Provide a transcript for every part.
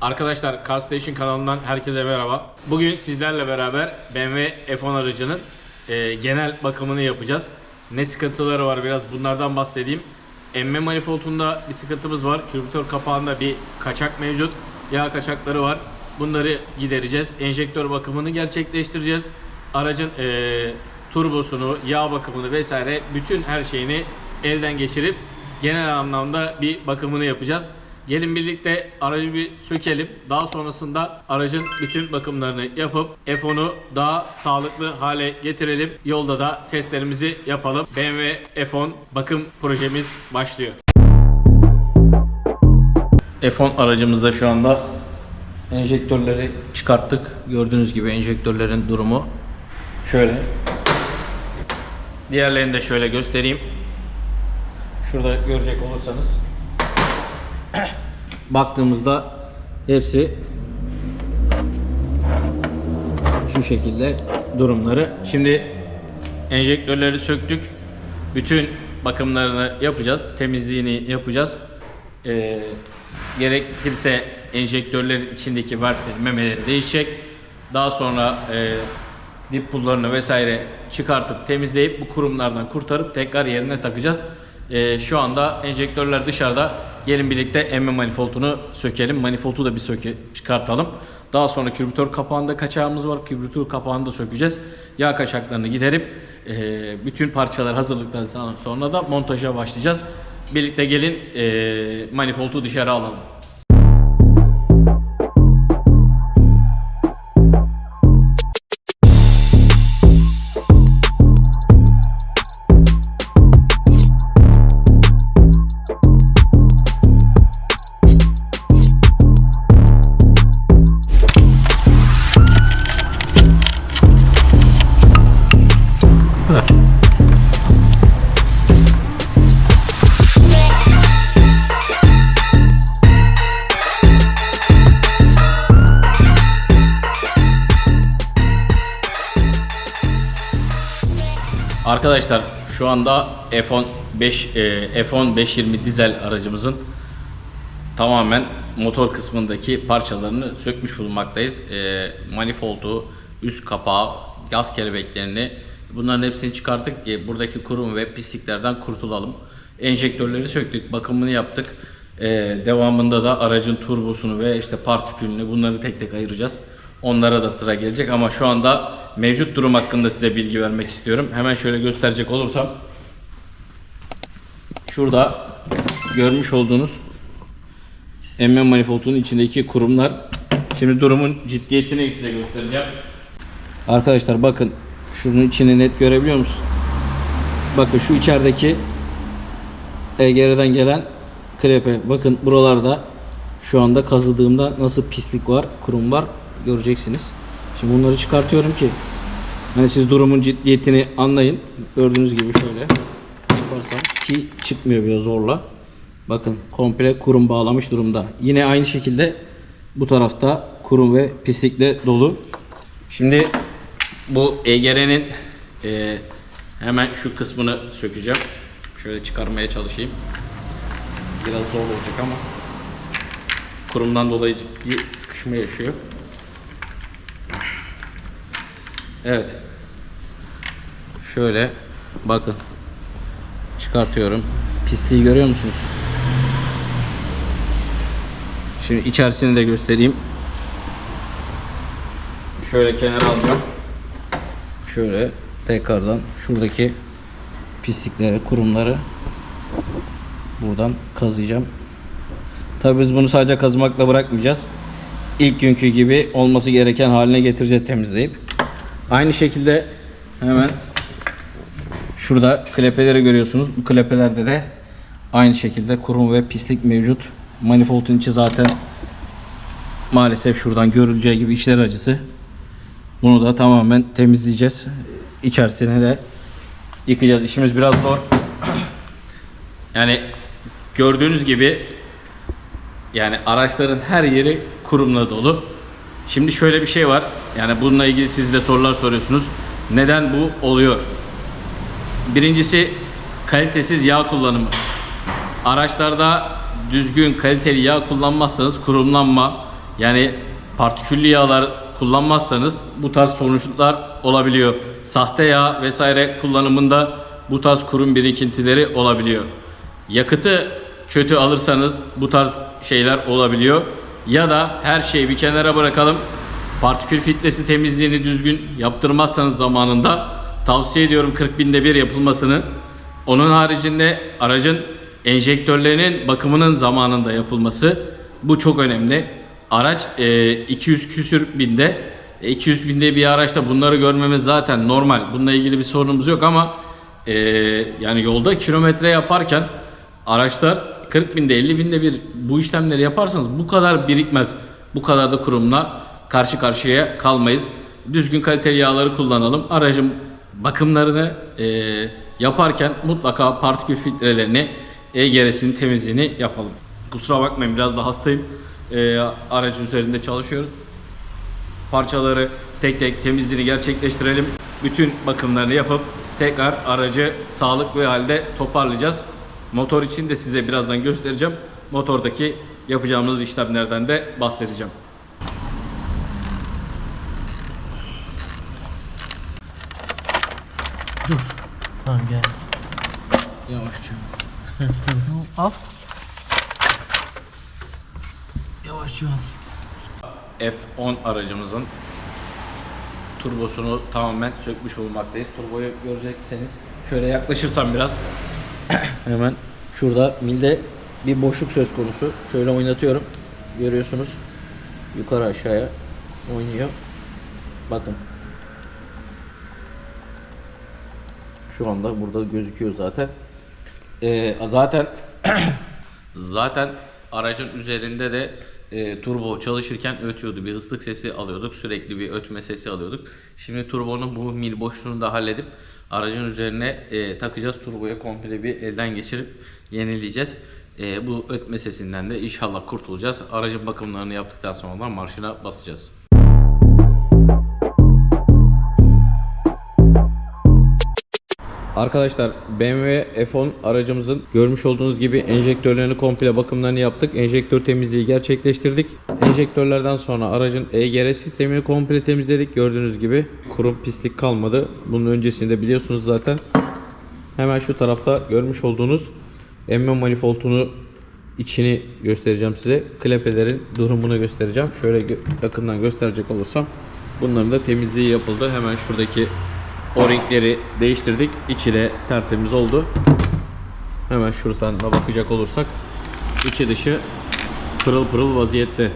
Arkadaşlar Car Station kanalından herkese merhaba. Bugün sizlerle beraber BMW F10 aracının e, genel bakımını yapacağız. Ne sıkıntıları var biraz bunlardan bahsedeyim. Emme manifoldunda bir sıkıntımız var. Kürbütör kapağında bir kaçak mevcut. Yağ kaçakları var. Bunları gidereceğiz. Enjektör bakımını gerçekleştireceğiz. Aracın e, turbosunu, yağ bakımını vesaire bütün her şeyini elden geçirip genel anlamda bir bakımını yapacağız. Gelin birlikte aracı bir sökelim. Daha sonrasında aracın bütün bakımlarını yapıp F10'u daha sağlıklı hale getirelim. Yolda da testlerimizi yapalım. BMW F10 bakım projemiz başlıyor. F10 aracımızda şu anda enjektörleri çıkarttık. Gördüğünüz gibi enjektörlerin durumu şöyle. Diğerlerini de şöyle göstereyim. Şurada görecek olursanız baktığımızda hepsi şu şekilde durumları. Şimdi enjektörleri söktük. Bütün bakımlarını yapacağız. Temizliğini yapacağız. Ee, gerekirse enjektörlerin içindeki valflerin memeleri değişecek. Daha sonra e, dip pullarını vesaire çıkartıp temizleyip bu kurumlardan kurtarıp tekrar yerine takacağız. Ee, şu anda enjektörler dışarıda. Gelin birlikte emme manifoldunu sökelim. Manifoldu da bir söke çıkartalım. Daha sonra kübütör kapağında kaçağımız var. Kübütör kapağını da sökeceğiz. Yağ kaçaklarını giderip e, bütün parçalar hazırlıktan sonra da montaja başlayacağız. Birlikte gelin e, manifoldu dışarı alalım. Arkadaşlar şu anda F10 5 e, F10 520 dizel aracımızın tamamen motor kısmındaki parçalarını sökmüş bulunmaktayız. E, manifoldu, üst kapağı, gaz kelebeklerini bunların hepsini çıkarttık ki buradaki kurum ve pisliklerden kurtulalım. Enjektörleri söktük, bakımını yaptık. E, devamında da aracın turbosunu ve işte partikülünü bunları tek tek ayıracağız. Onlara da sıra gelecek ama şu anda mevcut durum hakkında size bilgi vermek istiyorum. Hemen şöyle gösterecek olursam şurada görmüş olduğunuz emme manifoldunun içindeki kurumlar. Şimdi durumun ciddiyetini size göstereceğim. Arkadaşlar bakın şunun içini net görebiliyor musun? Bakın şu içerideki EGR'den gelen klepe. Bakın buralarda şu anda kazıdığımda nasıl pislik var, kurum var göreceksiniz. Şimdi bunları çıkartıyorum ki hani siz durumun ciddiyetini anlayın. Gördüğünüz gibi şöyle yaparsam ki çıkmıyor biraz zorla. Bakın komple kurum bağlamış durumda. Yine aynı şekilde bu tarafta kurum ve pislikle dolu. Şimdi bu EGR'nin e, hemen şu kısmını sökeceğim. Şöyle çıkarmaya çalışayım. Biraz zor olacak ama kurumdan dolayı ciddi sıkışma yaşıyor. Evet. Şöyle bakın. Çıkartıyorum. Pisliği görüyor musunuz? Şimdi içerisini de göstereyim. Şöyle kenara alacağım. Şöyle tekrardan şuradaki pislikleri, kurumları buradan kazıyacağım. Tabii biz bunu sadece kazımakla bırakmayacağız. İlk günkü gibi olması gereken haline getireceğiz temizleyip. Aynı şekilde hemen şurada klepeleri görüyorsunuz. Bu klepelerde de aynı şekilde kurum ve pislik mevcut. Manifoldun içi zaten maalesef şuradan görüleceği gibi içler acısı. Bunu da tamamen temizleyeceğiz. İçerisine de yıkacağız. İşimiz biraz zor. Yani gördüğünüz gibi yani araçların her yeri kurumla dolu. Şimdi şöyle bir şey var. Yani bununla ilgili siz de sorular soruyorsunuz. Neden bu oluyor? Birincisi kalitesiz yağ kullanımı. Araçlarda düzgün kaliteli yağ kullanmazsanız kurumlanma, Yani partiküllü yağlar kullanmazsanız bu tarz sonuçlar olabiliyor. Sahte yağ vesaire kullanımında bu tarz kurum birikintileri olabiliyor. Yakıtı kötü alırsanız bu tarz şeyler olabiliyor. Ya da her şeyi bir kenara bırakalım. Partikül filtresi temizliğini düzgün yaptırmazsanız zamanında tavsiye ediyorum 40 binde bir yapılmasını. Onun haricinde aracın enjektörlerinin bakımının zamanında yapılması bu çok önemli. Araç e, 200 küsür binde. E, 200 binde bir araçta bunları görmemiz zaten normal. Bununla ilgili bir sorunumuz yok ama e, yani yolda kilometre yaparken araçlar 40 binde 50 binde bir bu işlemleri yaparsanız bu kadar birikmez. Bu kadar da kurumla karşı karşıya kalmayız. Düzgün kaliteli yağları kullanalım. Aracın bakımlarını e, yaparken mutlaka partikül filtrelerini, EGR'sinin temizliğini yapalım. Kusura bakmayın biraz da hastayım. E, aracın üzerinde çalışıyorum. Parçaları tek tek temizliğini gerçekleştirelim. Bütün bakımlarını yapıp tekrar aracı sağlıklı halde toparlayacağız. Motor için de size birazdan göstereceğim. Motordaki yapacağımız işlemlerden de bahsedeceğim. Tamam gel. Yavaşça. Al. Yavaş yavaş. F10 aracımızın turbosunu tamamen sökmüş bulunmaktayız. Turboyu görecekseniz şöyle yaklaşırsam biraz hemen şurada milde bir boşluk söz konusu. Şöyle oynatıyorum. Görüyorsunuz. Yukarı aşağıya oynuyor. Bakın. Şu anda burada gözüküyor zaten. Ee, zaten zaten aracın üzerinde de e, turbo çalışırken ötüyordu. Bir ıslık sesi alıyorduk. Sürekli bir ötme sesi alıyorduk. Şimdi turbonun bu mil boşluğunu da halledip aracın üzerine e, takacağız. Turboya komple bir elden geçirip yenileyeceğiz. E, bu ötme sesinden de inşallah kurtulacağız. Aracın bakımlarını yaptıktan sonra da marşına basacağız. Arkadaşlar BMW F10 aracımızın görmüş olduğunuz gibi enjektörlerini komple bakımlarını yaptık. Enjektör temizliği gerçekleştirdik. Enjektörlerden sonra aracın EGR sistemini komple temizledik. Gördüğünüz gibi kurum pislik kalmadı. Bunun öncesinde biliyorsunuz zaten. Hemen şu tarafta görmüş olduğunuz emme manifoldunu içini göstereceğim size. Klepelerin durumunu göstereceğim. Şöyle yakından gösterecek olursam bunların da temizliği yapıldı. Hemen şuradaki o-ringleri değiştirdik. İçi de tertemiz oldu. Hemen şuradan da bakacak olursak içi dışı pırıl pırıl vaziyette.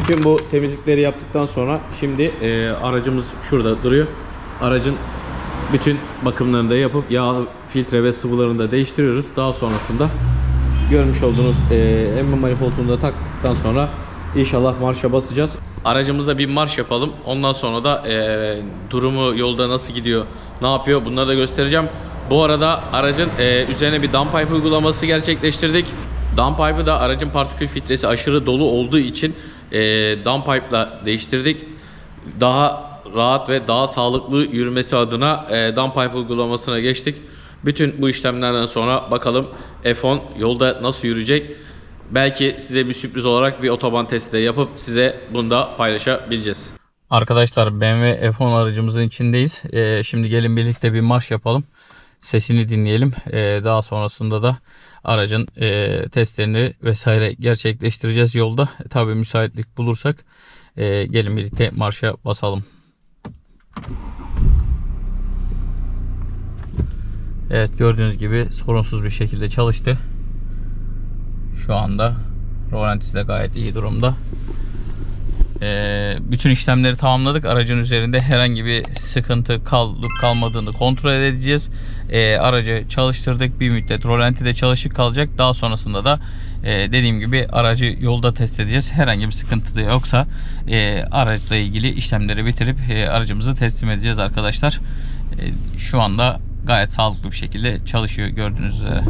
Bütün bu temizlikleri yaptıktan sonra şimdi e, aracımız şurada duruyor. Aracın bütün bakımlarını da yapıp yağ filtre ve sıvılarını da değiştiriyoruz. Daha sonrasında görmüş olduğunuz e, emme manifoldunu da taktıktan sonra inşallah marşa basacağız. Aracımızda bir marş yapalım. Ondan sonra da e, durumu yolda nasıl gidiyor, ne yapıyor bunları da göstereceğim. Bu arada aracın e, üzerine bir dump pipe uygulaması gerçekleştirdik. Dump pipe'ı da aracın partikül filtresi aşırı dolu olduğu için e, dump pipe'la değiştirdik. Daha rahat ve daha sağlıklı yürümesi adına e, dump pipe uygulamasına geçtik. Bütün bu işlemlerden sonra bakalım F10 yolda nasıl yürüyecek. Belki size bir sürpriz olarak bir otoban testi de yapıp size bunu da paylaşabileceğiz. Arkadaşlar BMW F10 aracımızın içindeyiz. Ee, şimdi gelin birlikte bir marş yapalım. Sesini dinleyelim. Ee, daha sonrasında da aracın e, testlerini vesaire gerçekleştireceğiz yolda. Tabii müsaitlik bulursak e, gelin birlikte marşa basalım. Evet gördüğünüz gibi sorunsuz bir şekilde çalıştı. Şu anda rolantisi de gayet iyi durumda. Ee, bütün işlemleri tamamladık. Aracın üzerinde herhangi bir sıkıntı kalıp kalmadığını kontrol edeceğiz. Ee, aracı çalıştırdık. Bir müddet rolanti de çalışık kalacak. Daha sonrasında da e, dediğim gibi aracı yolda test edeceğiz. Herhangi bir sıkıntı da yoksa e, araçla ilgili işlemleri bitirip e, aracımızı teslim edeceğiz arkadaşlar. E, şu anda gayet sağlıklı bir şekilde çalışıyor gördüğünüz üzere.